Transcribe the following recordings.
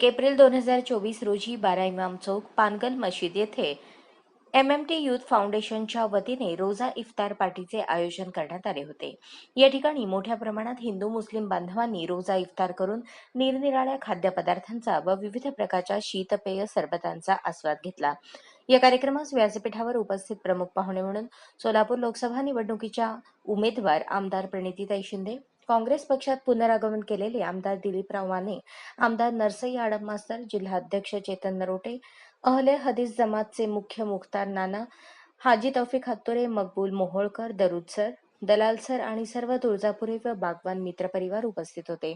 एक एप्रिल दोन हजार चोवीस रोजी बारा इमाम चौक पानगल मशीद येथे एम एम टी युथ फाउंडेशनच्या वतीने रोजा इफ्तार पार्टीचे आयोजन करण्यात आले होते. या ठिकाणी मोठ्या प्रमाणात हिंदू मुस्लिम बांधवांनी रोजा इफ्तार करून निरनिराळ्या खाद्यपदार्थांचा व विविध प्रकारच्या शीतपेय सरबतांचा आस्वाद घेतला. या कार्यक्रमास व्यासपीठावर उपस्थित प्रमुख पाहुणे म्हणून सोलापूर लोकसभा निवडणुकीच्या उमेदवार आमदार प्रणितीताई शिंदे काँग्रेस पक्षात पुनरागमन केलेले आमदार दिलीपराव माने आमदार नरसई आडम मास्तर जिल्हाध्यक्ष चेतन नरोटे अहले हदीस जमातचे मुख्य मुख्तार नाना हाजी तौफिक हत्तुरे मकबूल मोहोळकर दरुद सर दलाल सर आणि सर्व तुळजापुरे व बागवान मित्रपरिवार उपस्थित होते.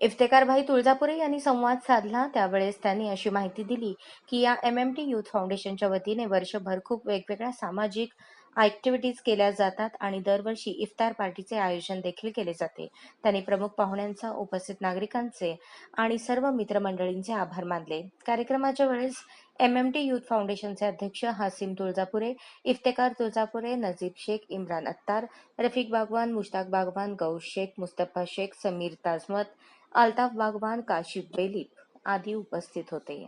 इफ्तेकारभाई तुळजापुरे यांनी संवाद साधला त्यावेळेस त्यांनी अशी माहिती दिली की या एम एम टी युथ फाउंडेशनच्या वतीने वर्षभर खूप वेगवेगळ्या सामाजिक ऍक्टिव्हिटीज केल्या जातात आणि दरवर्षी इफ्तार पार्टीचे आयोजन देखील केले जाते. त्यांनी प्रमुख पाहुण्यांचा उपस्थित नागरिकांचे आणि सर्व मित्रमंडळींचे आभार मानले. कार्यक्रमाच्या वेळेस एम एम टी युथ फाउंडेशनचे अध्यक्ष हासिम तुळजापुरे इफ्तेकार तुळजापुरे नजीब शेख इम्रान अत्तार रफिक बागवान मुश्ताक बागवान गौश शेख मुस्तफा शेख समीर ताजमत अल्ताफ बागवान काशिफ बेलीप आदी उपस्थित होते.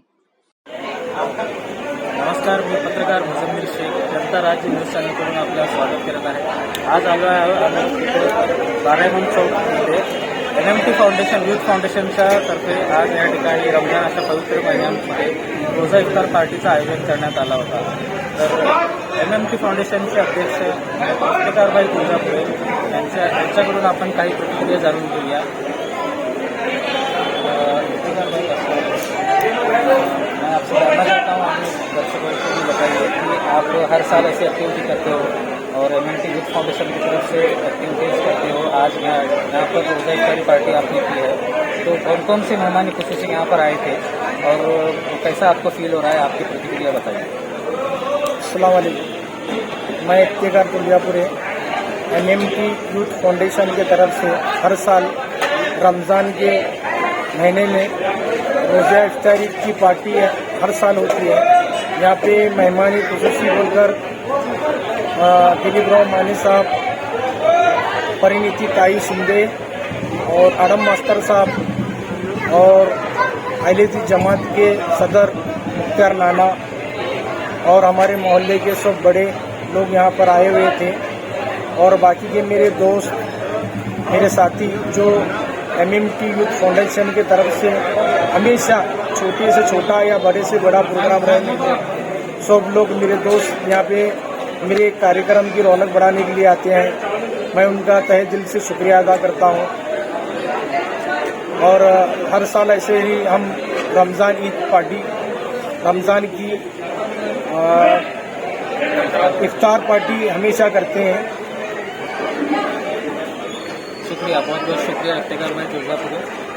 नमस्कार मी पत्रकार मुजम्मिर शेख जनता राज्य न्यूज चॅनलकडून आपलं स्वागत करत आहे. आज आलो आहे आम्ही तिथे बारायमन चौकमध्ये. N M T foundation youth फाउंडेशनच्या तर्फे आज या ठिकाणी रमजान अशा पवित्र महिन्यांमध्ये रोजा इफ्तार पार्टीचं आयोजन करण्यात आला होता. तर एन एम टी फाउंडेशनचे अध्यक्ष पत्रकारबाई तुळजापुरे यांच्या यांच्याकडून आपण काही प्रतिक्रिया जाणून घेऊया. हर साल ऐसी एक्टिविटी करते हो और M N T youth foundation की तरफ़ से एक्टिविटीज़ करते हो। आज यहाँ यहाँ पर रोजा इफ्तारी पार्टी आपने की है। तो कौन कौन से मेहमान खुशी यहाँ पर आए थे और कैसा आपको फील हो रहा है? आपकी प्रतिक्रिया बताइए। अलैक्म मैं Iftekar Tuliyapure M M T youth foundation की तरफ़ से हर साल रमज़ान के महीने में रोज़ा इफ्तारी की पार्टी हर साल होती है। यहाँ पे मेहमानी खसूसी बोलकर दिलीप राव मानी साहब, परिणीति ताई शिंदे और आडम मास्टर साहब और अहलेदी जमात के सदर मुख्तार नाना और हमारे मोहल्ले के सब बड़े लोग यहाँ पर आए हुए थे। और बाकी के मेरे दोस्त, मेरे साथी जो M M T youth foundation की तरफ़ से हमेशा छोटे से छोटा या बड़े से बड़ा प्रोग्राम रहने सब लोग मेरे दोस्त यहाँ पे मेरे कार्यक्रम की रौनक बढ़ाने के लिए आते हैं। मैं उनका तहे दिल से शुक्रिया अदा करता हूँ। और हर साल ऐसे ही हम रमज़ान ईद पार्टी, रमज़ान की इफ्तार पार्टी हमेशा करते हैं। शुक्रिया बहुत बहुत शुक्रिया